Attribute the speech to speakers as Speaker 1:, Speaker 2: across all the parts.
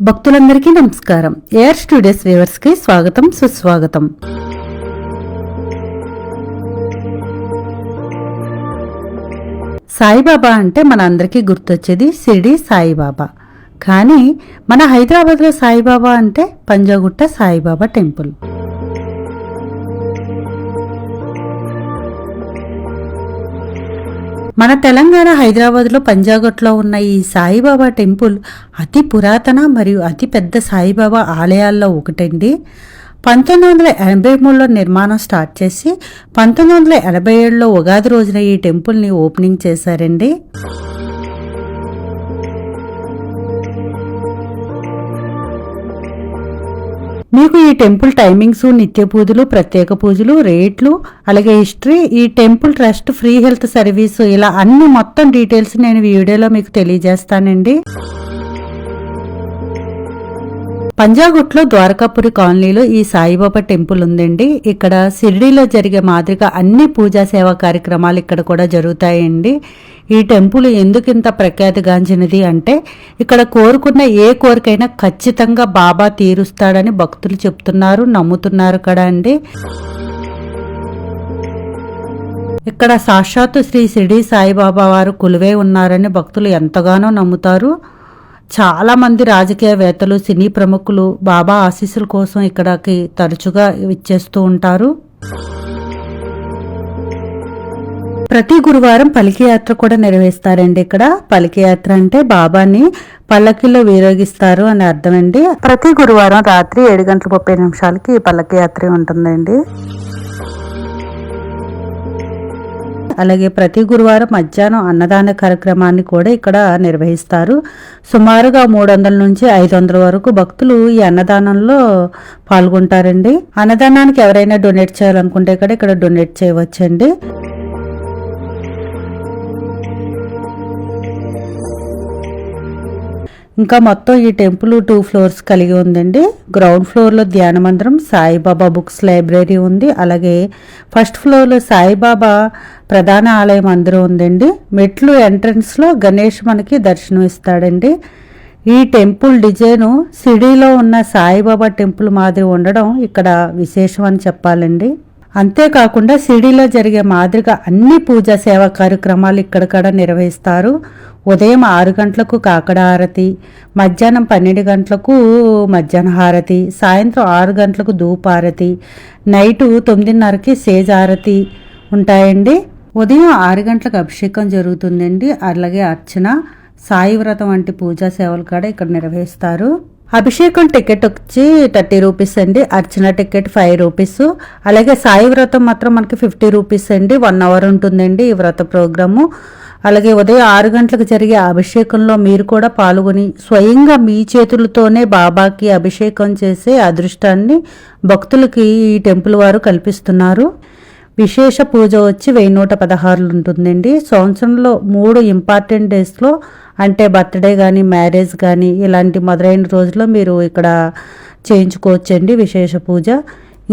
Speaker 1: భక్తులందరికీ నమస్కారం. Air studios వ్యూవర్స్కి స్వాగతం సుస్వాగతం. సాయిబాబా అంటే మన అందరికీ గుర్తొచ్చేది షిరిడి సాయిబాబా. కానీ మన హైదరాబాద్లో సాయిబాబా అంటే పంజాగుట్ట సాయిబాబా టెంపుల్. మన తెలంగాణ హైదరాబాద్లో పంజాగట్లో ఉన్న ఈ సాయిబాబా టెంపుల్ అతి పురాతన మరియు అతి పెద్ద సాయిబాబా ఆలయాల్లో ఒకటండి. పంతొమ్మిది వందల ఎనభై మూడులో నిర్మాణం స్టార్ట్ చేసి పంతొమ్మిది వందల ఎనభై ఏడులో ఉగాది రోజున ఈ టెంపుల్ని ఓపెనింగ్ చేశారండి. మీకు ఈ టెంపుల్ టైమింగ్స్ నిత్య పూజలు ప్రత్యేక పూజలు రేట్లు అలాగే హిస్టరీ ఈ temple trust free health service ఇలా అన్ని మొత్తం డీటెయిల్స్ నేను వీడియోలో మీకు తెలియజేస్తానండి. పంజాగుట్లో ద్వారకాపురి కాలనీలో ఈ సాయిబాబా టెంపుల్ ఉందండి. ఇక్కడ షిరిడీలో జరిగే మాదిరిగా అన్ని పూజా సేవా కార్యక్రమాలు ఇక్కడ కూడా జరుగుతాయండి. ఈ టెంపుల్ ఎందుకు ఇంత ప్రఖ్యాతిగాంచినది అంటే ఇక్కడ కోరుకున్న ఏ కోరికైనా ఖచ్చితంగా బాబా తీరుస్తాడని భక్తులు చెప్తున్నారు నమ్ముతున్నారు కదా అండి. ఇక్కడ సాక్షాత్తు శ్రీ షిరిడి సాయిబాబా వారు కొలువే ఉన్నారని భక్తులు ఎంతగానో నమ్ముతారు. చాలామంది రాజకీయవేత్తలు సినీ ప్రముఖులు బాబా ఆశీస్సుల కోసం ఇక్కడికి తరచుగా ఇచ్చేస్తూ ఉంటారు. ప్రతి గురువారం పలికి యాత్ర కూడా నిర్వహిస్తారండి ఇక్కడ. పలికి యాత్ర అంటే బాబాని పల్లకిలో వినియోగిస్తారు అని అర్థమండి. ప్రతి గురువారం రాత్రి ఏడు గంటల ముప్పై నిమిషాలకి ఈ పల్లకి యాత్ర ఉంటుందండి. అలాగే ప్రతి గురువారం మధ్యాహ్నం అన్నదాన కార్యక్రమాన్ని కూడా ఇక్కడ నిర్వహిస్తారు. సుమారుగా మూడు వందల నుంచి ఐదు వందల వరకు భక్తులు ఈ అన్నదానంలో పాల్గొంటారండి. అన్నదానానికి ఎవరైనా డొనేట్ చేయాలనుకుంటే కూడా ఇక్కడ డొనేట్ చేయవచ్చండి. ఇంకా మొత్తం ఈ టెంపుల్ టూ ఫ్లోర్స్ కలిగి ఉందండి. గ్రౌండ్ ఫ్లోర్లో ధ్యాన మందిరం సాయిబాబా బుక్స్ లైబ్రరీ ఉంది. అలాగే ఫస్ట్ ఫ్లోర్లో సాయిబాబా ప్రధాన ఆలయ మందిరం ఉందండి. మెట్లు ఎంట్రన్స్లో గణేష్ మనకి దర్శనం ఇస్తాడండి. ఈ టెంపుల్ డిజైను సిడీలో ఉన్న సాయిబాబా టెంపుల్ మాదిరి ఉండడం ఇక్కడ విశేషం అని చెప్పాలండి. అంతేకాకుండా సిడీలో జరిగే మాదిరిగా అన్ని పూజా సేవా కార్యక్రమాలు ఇక్కడక్కడ నిర్వహిస్తారు. ఉదయం ఆరు గంటలకు కాకడ హారతి మధ్యాహ్నం పన్నెండు గంటలకు మధ్యాహ్న హారతి సాయంత్రం ఆరు గంటలకు ధూపారతి నైటు తొమ్మిదిన్నరకి సేజ్ హారతి ఉంటాయండి. ఉదయం ఆరు గంటలకు అభిషేకం జరుగుతుందండి. అలాగే అర్చన సాయి వ్రతం వంటి పూజా సేవలు కూడా ఇక్కడ నిర్వహిస్తారు. అభిషేకం టికెట్ వచ్చి థర్టీ రూపీస్ అండి. అర్చన టికెట్ ఫైవ్ రూపీస్ అలాగే సాయి వ్రతం మాత్రం మనకి ఫిఫ్టీ రూపీస్ అండి. వన్ అవర్ ఉంటుందండి ఈ వ్రత ప్రోగ్రాము అలాగే ఉదయం ఆరు గంటలకు జరిగే అభిషేకంలో మీరు కూడా పాల్గొని స్వయంగా మీ చేతులతోనే బాబాకి అభిషేకం చేసే అదృష్టాన్ని భక్తులకి ఈ టెంపుల్ వారు కల్పిస్తున్నారు. విశేష పూజ వచ్చి వెయ్యి నూట పదహారులు ఉంటుందండి. సంవత్సరంలో మూడు ఇంపార్టెంట్ డేస్లో అంటే బర్త్డే కానీ మ్యారేజ్ కానీ ఇలాంటి మొదలైన రోజుల్లో మీరు ఇక్కడ చేయించుకోవచ్చండి విశేష పూజ.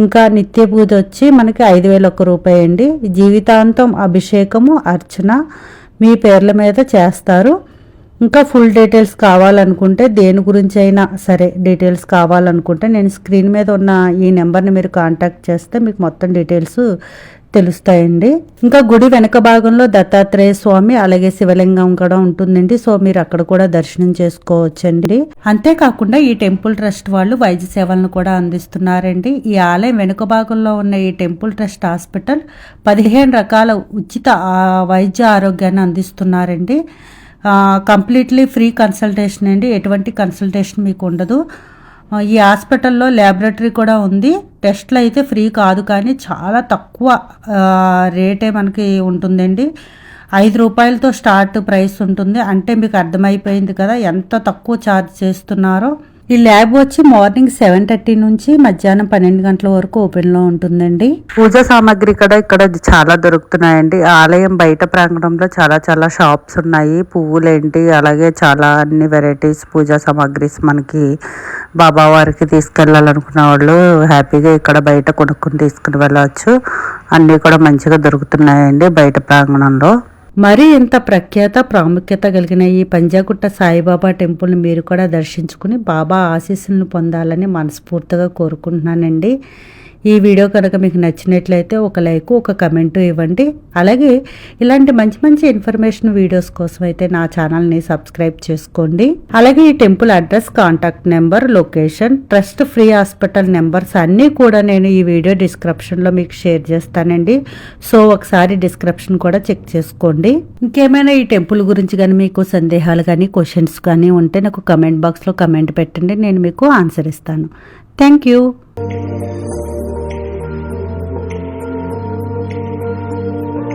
Speaker 1: ఇంకా నిత్య పూజ వచ్చి మనకి ఐదు వేల ఒక్క రూపాయి అండి. జీవితాంతం అభిషేకము అర్చన మీ పేర్ల మీద చేస్తారు. ఇంకా ఫుల్ డీటెయిల్స్ కావాలనుకుంటే దేని గురించి అయినా సరే డీటెయిల్స్ కావాలనుకుంటే నేను స్క్రీన్ మీద ఉన్న ఈ నెంబర్ని మీరు కాంటాక్ట్ చేస్తే మీకు మొత్తం డీటెయిల్స్ తెలుస్తాయండి. ఇంకా గుడి వెనక భాగంలో దత్తాత్రేయ స్వామి అలాగే శివలింగం కూడా ఉంటుందండి. సో మీరు అక్కడ కూడా దర్శనం చేసుకోవచ్చండి. అంతేకాకుండా ఈ టెంపుల్ ట్రస్ట్ వాళ్ళు వైద్య సేవలను కూడా అందిస్తున్నారండి. ఈ ఆలయం వెనుక భాగంలో ఉన్న ఈ టెంపుల్ ట్రస్ట్ హాస్పిటల్ పదిహేను రకాల ఉచిత వైద్య ఆరోగ్యాన్ని అందిస్తున్నారండి. కంప్లీట్లీ ఫ్రీ కన్సల్టేషన్ అండి. ఎటువంటి కన్సల్టేషన్ మీకు ఉండదు. ఈ హాస్పిటల్లో ల్యాబొరేటరీ కూడా ఉంది. టెస్ట్లు అయితే ఫ్రీ కాదు కానీ చాలా తక్కువ రేటే మనకి ఉంటుందండి. ఐదు రూపాయలతో స్టార్ట్ ప్రైస్ ఉంటుంది. అంటే మీకు అర్థమైపోయింది కదా ఎంత తక్కువ ఛార్జ్ చేస్తున్నారో. ఈ ల్యాబ్ వచ్చి మార్నింగ్ సెవెన్ థర్టీ నుంచి మధ్యాహ్నం పన్నెండు గంటల వరకు ఓపెన్లో ఉంటుందండి. పూజా సామాగ్రి కూడా ఇక్కడ చాలా దొరుకుతున్నాయండి. ఆలయం బయట ప్రాంగణంలో చాలా చాలా షాప్స్ ఉన్నాయి. పువ్వులేంటి అలాగే చాలా అన్ని వెరైటీస్ పూజా సామాగ్రిస్ మనకి బాబా వారికి తీసుకెళ్ళాలనుకున్న వాళ్ళు హ్యాపీగా ఇక్కడ బయట కొనుక్కుని తీసుకుని వెళ్ళవచ్చు అన్నీ కూడా మంచిగా దొరుకుతున్నాయండి బయట ప్రాంగణంలో. మరీ ఇంత ప్రఖ్యాత ప్రాముఖ్యత కలిగిన ఈ పంజాగుట్ట సాయిబాబా టెంపుల్ని మీరు కూడా దర్శించుకుని బాబా ఆశీస్సులను పొందాలని మనస్ఫూర్తిగా కోరుకుంటున్నానండి. ఈ వీడియో కనుక మీకు నచ్చినట్లయితే ఒక లైక్ ఒక కమెంటు ఇవ్వండి. అలాగే ఇలాంటి మంచి మంచి ఇన్ఫర్మేషన్ వీడియోస్ కోసం అయితే నా ఛానల్ని సబ్స్క్రైబ్ చేసుకోండి. అలాగే ఈ temple address contact number location trust free hospital numbers అన్నీ కూడా నేను ఈ వీడియో డిస్క్రిప్షన్లో మీకు షేర్ చేస్తానండి. సో ఒకసారి డిస్క్రిప్షన్ కూడా చెక్ చేసుకోండి. ఇంకేమైనా ఈ టెంపుల్ గురించి కానీ మీకు సందేహాలు కానీ క్వశ్చన్స్ కానీ ఉంటే నాకు కమెంట్ బాక్స్లో కమెంట్ పెట్టండి. నేను మీకు ఆన్సర్ ఇస్తాను. Thank you.